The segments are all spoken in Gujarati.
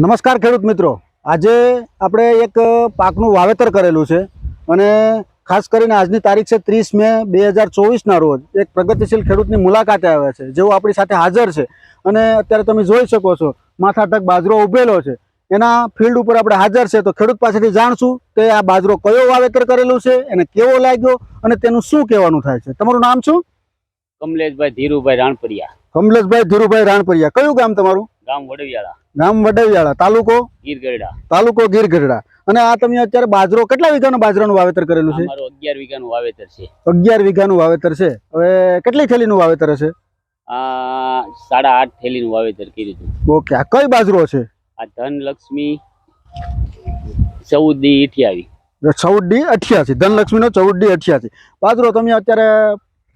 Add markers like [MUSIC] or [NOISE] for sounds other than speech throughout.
નમસ્કાર ખેડૂત મિત્રો. આજે આપણે એક પાકનું વાવેતર કરેલું છે અને ખાસ કરીને આજની તારીખ છે ત્રીસ મે બે હજાર ચોવીસના રોજ એક પ્રગતિશીલ ખેડૂતની મુલાકાતે આવ્યા છે જેઓ આપણી સાથે હાજર છે. અને અત્યારે તમે જોઈ શકો છો માથાટક બાજરો ઉભેલો છે. એના ફિલ્ડ ઉપર આપણે હાજર છે તો ખેડૂત પાસેથી જાણશું કે આ બાજરો કયો વાવેતર કરેલું છે એને કેવો લાગ્યો અને તેનું શું કહેવાનું થાય છે. તમારું નામ શું? કમલેશભાઈ ધીરુભાઈ રાણપરિયા. કમલેશભાઈ ધીરુભાઈ રાણપરિયા. કયું ગામ તમારું? ગામ વડવિયાળા ગામ વડવિયાળા તાલુકો? ગીરગઢડા. તાલુકો ગીરગઢડા. અને આ તમે અત્યારે બાજરો કેટલા વીઘાનો બાજરાનું વાવેતર કરેલું છે? અમારું અગિયાર વીઘાનું વાવેતર છે. અગિયાર વીઘાનું વાવેતર છે. હવે કેટલી થેલીનું વાવેતર હશે? આ સાડા આઠ થેલીનું વાવેતર કર્યું હતું. ઓકે આ કઈ બાજરો છે? આ ધનલક્ષ્મી ચૌદ ઇઠ્યાવી. ચૌદ ડી અઠ્યાસી ધનલક્ષ્મીનો ચૌદ ડી અઠ્યાસી. બાજરો તમે અત્યારે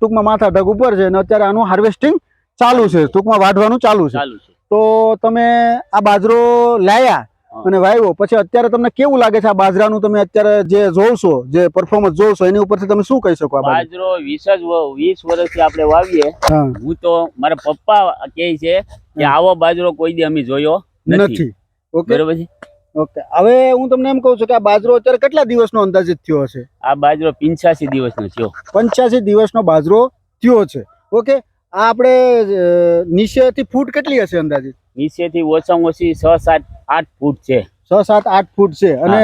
ટૂંકમાં માથા ઢગ ઉપર છે અને અત્યારે આનું હાર્વેસ્ટિંગ ચાલુ છે. ટૂંકમાં વાઢવાનું ચાલુ છે. ચાલુ છે. તો તમે આ બાજરો લાયા અને વાવ્યો. પછી અત્યારે તમને કેવું લાગે છે આ બાજરાનું તમે અત્યારે જે જોવશો જે પરફોર્મન્સ જોવશો એની ઉપરથી તમે શું કહી શકો બાજરો વીસ જ વીસ વર્ષથી આપણે વાવીએ. હું. તો મારા પપ્પા કહે છે કે આવો બાજરો કોઈ દી અમે જોયો નથી. ઓકે? બરોબર છે? ઓકે. હવે હું તમને એમ કહું છું કે આ બાજરો અત્યારે કેટલા દિવસનો અંદાજિત થયો હશે? આ બાજરો પિંચ્યાસી દિવસનો થયો. પંચ્યાસી દિવસનો બાજરો થયો છે. ઓકે? આ આપણે નીચેથી ફૂટ કેટલી હશે અંદાજિત નીચેથી ઓછામાં ઓછી છ સાત આઠ ફૂટ છે. છ સાત આઠ ફૂટ છે. અને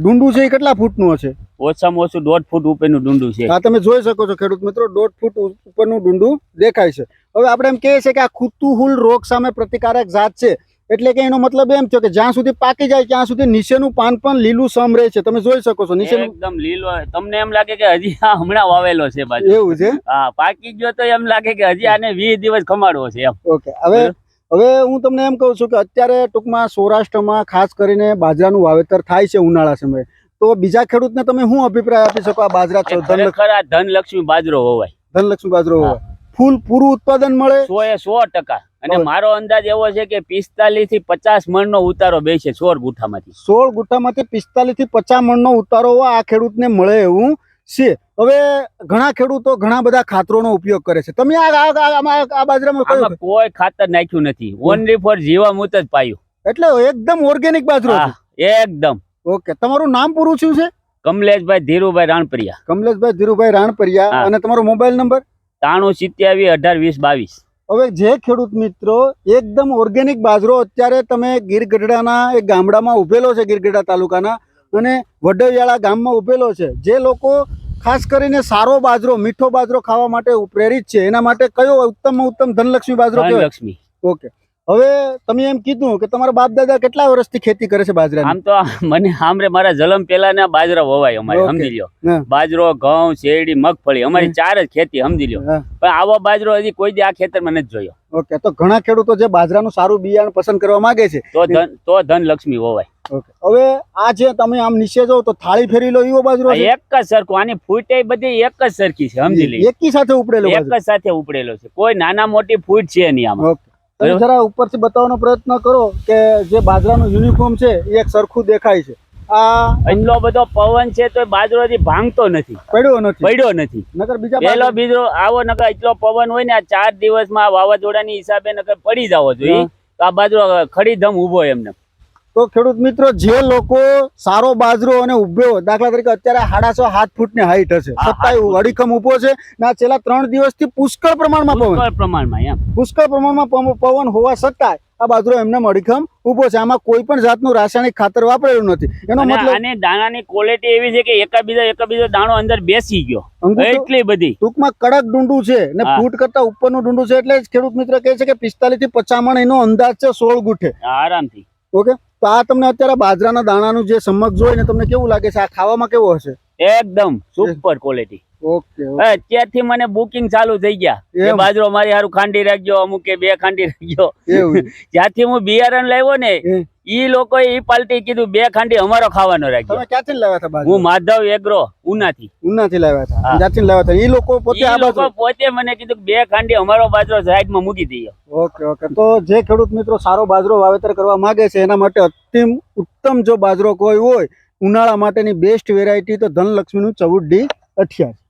ડુંડું છે એ કેટલા ફૂટનું હશે? ઓછામાં ઓછું દોઢ ફૂટ ઉપરનું ડુંડું છે. આ તમે જોઈ શકો છો ખેડૂત મિત્રો દોઢ ફૂટ ઉપરનું ડુંડું દેખાય છે. હવે આપણે એમ કહીએ છીએ કે આ કુતુહુલ રોગ સામે પ્રતિકારક જાત છે. એટલે કે એનો મતલબ એમ થયો કે જ્યાં સુધી પાકી જાય ત્યાં સુધી નીચેનું પાન પણ લીલું સમ રહે છે. તમે જોઈ શકો છો નીચે એકદમ લીલો. તમને એમ લાગે કે હજી આ હમણાં વાવેલો છે બાજુ એવું છે? હા પાકી ગયો તો એમ લાગે કે હજી આને વીસ દિવસ ખમાડવો છે એમ. ઓકે. હવે હવે હું તમને એમ કહું છું કે અત્યારે ટૂંકમાં સૌરાષ્ટ્રમાં ખાસ કરીને બાજરાનું વાવેતર થાય છે ઉનાળા સમયે. તો બીજા ખેડૂતને તમે શું અભિપ્રાય આપી શકો આ બાજરા ધનલક્ષ્મી બાજરો હોવાય. ધનલક્ષ્મી બાજરો હા. ફૂલ પૂરું ઉત્પાદન મળે? સો એ સો ટકા. અને મારો અંદાજ એવો છે કે પિસ્તાલીસથી પચાસ મણ નો ઉતારો બેસે સોળ ગુઠામાંથી. સોળ ગુઠામાંથી પિસ્તાલીસથી પચાસ મણનો ઉતારો આ ખેડૂતને મળે એવું છે. હવે ઘણા ખેડૂતો ઘણા બધા ખાતરોનો ઉપયોગ કરે છે. તમે આ આ બાજરામાં કોઈ ખાતર નાખ્યું નથી. ઓનલી ફોર જીવામૂત જ પાયું. એટલે એકદમ ઓર્ગેનિક બાજરો એકદમ. ઓકે તમારું નામ પૂરું શું છે? કમલેશભાઈ ધીરુભાઈ રાણપરિયા. કમલેશભાઈ ધીરુભાઈ રાણપરિયા અને તમારો મોબાઈલ નંબર? ત્રાણું સિત્યાવી અઢાર વીસ બાવીસ. હવે જે ખેડૂત મિત્રો એકદમ ઓર્ગેનિક બાજરો અત્યારે તમે ગીર ગઢડાના એક ગામડામાં ઉભેલો છે ગીરગઢડા તાલુકાના અને વડવિયાળા ગામમાં ઉભેલો છે. જે લોકો ખાસ કરીને સારો બાજરો મીઠો બાજરો ખાવા માટે પ્રેરિત છે એના માટે કયો ઉત્તમમાં ઉત્તમ ધનલક્ષ્મી બાજરો ધનલક્ષ્મી. ઓકે. હવે તમે એમ કીધું કે તમારા બાપ દાદા કેટલા વર્ષથી ખેતી કરે છે બાજરા આમ તો મને આમરે મારા જલમ પેલા ના બાજરા વવાય અમારે. સમજી લ્યો. બાજરો ઘઉં શેરડી મગફળી અમારી ચાર જ ખેતી સમજી લ્યો. પણ આવો બાજરો હજી કોઈ દી આ ખેતર નથી જોયો. ઓકે તો ઘણા ખેડૂતો જે બાજરાનું સારું બિયારણ પસંદ કરવા માંગે છે તો ધન તો ધનલક્ષ્મી વવાય. હવે આ જે તમે આમ નીચે જાવ તો થાળી ફેરી લો એવો બાજરો એક જ સરખો આની ફૂટે બધી એક જ સરખી છે સમજી લે એકી સાથે ઉપડેલો એક જ સાથે ઉપડેલો છે. કોઈ નાના મોટી ફૂટ છે નહીં આમાં. તમે જરા ઉપરથી બતાવવાનો પ્રયત્ન કરો કે જે બાજરાનું યુનિફોર્મ છે એ એક સરખું દેખાય છે. આ એટલો બધો પવન છે તો બાજરો હજી ભાંગતો નથી. પડ્યો નથી. પડ્યો નથી. નકર બીજા પેલો બીજો આવો નકર એટલો પવન હોય ને આ ચાર દિવસમાં વાવાઝોડાની હિસાબે નકર પડી જાવો જોઈએ. તો આ બાજરો ખડીધમ ઊભો એમને. તો ખેડૂત મિત્રો જે લોકો સારો બાજરો અને ઉભ્યો દાખલા તરીકે અત્યારે સાડાસો ફૂટની હાઈટ હશે. અડીખમ ઊભો છે ને છેલ્લા ત્રણ દિવસથી પુષ્કળ પ્રમાણમાં પવન. પ્રમાણમાં પુષ્કળ પ્રમાણમાં પવન હોવા છતાંય આ બાજરો એમને અડીખમ ઊભો છે. આમાં કોઈ પણ જાતનું રાસાયણિક ખાતર વાપરેલું નથી. એનો મતલબ અને દાણાની ક્વોલિટી એવી છે કે એકાબીજા એકાબીજો દાણો અંદર બેસી ગયો. એટલી બધી. ટૂંકમાં કડક ડુંડું છે ને ફૂટ કરતા ઉપરનું ડુંડું છે એટલે ખેડૂત મિત્ર કહે છે કે પિસ્તાલીસથી પચામણ એનો અંદાજ છે સોળ ગુઠે. આરામથી. ઓકે? તો આ તમને અત્યારે બાજરાના દાણાનું જે સમક જોઈને તમને કેવું લાગે છે? આ ખાવામાં કેવો હશે? એકદમ સુપર ક્વોલિટી ઓકે અત્યારથી મને બુકિંગ ચાલુ થઈ ગયા. કે બાજરો મારી હારું ખાંડી રાખજો અમુક કે બે ખાંડી રાખજો. [LAUGHS] જ્યાંથી હું બિયારણ લાવ્યો ને. ઈ લોકો ઈ પાલટી કીધું બે ખાંડી અમારો ખાવાનો રાખ્યો. તમે ક્યાંથી લાવ્યા હતા હું માધવ એગ્રો ઉનાથી. ઉનાથી લાવ્યા હતા? ક્યાંથી લાવ્યા હતા? ઈ લોકો પોતે આ બાજુ? પોતે મને કીધું કે બે ખાંડી અમારો બાજરો સાઈડમાં મૂકી દઈએ. Okay okay. તો જે ખેડૂત મિત્રો સારો બાજરો વાવેતર કરવા માંગે છે એના માટે અત્યંત ઉત્તમ જો બાજરો કોઈ હોય ઉનાળા માટેની બેસ્ટ વેરાયટી તો ધનલક્ષ્મીનું ચૌદ ડી અઠ્યાસી.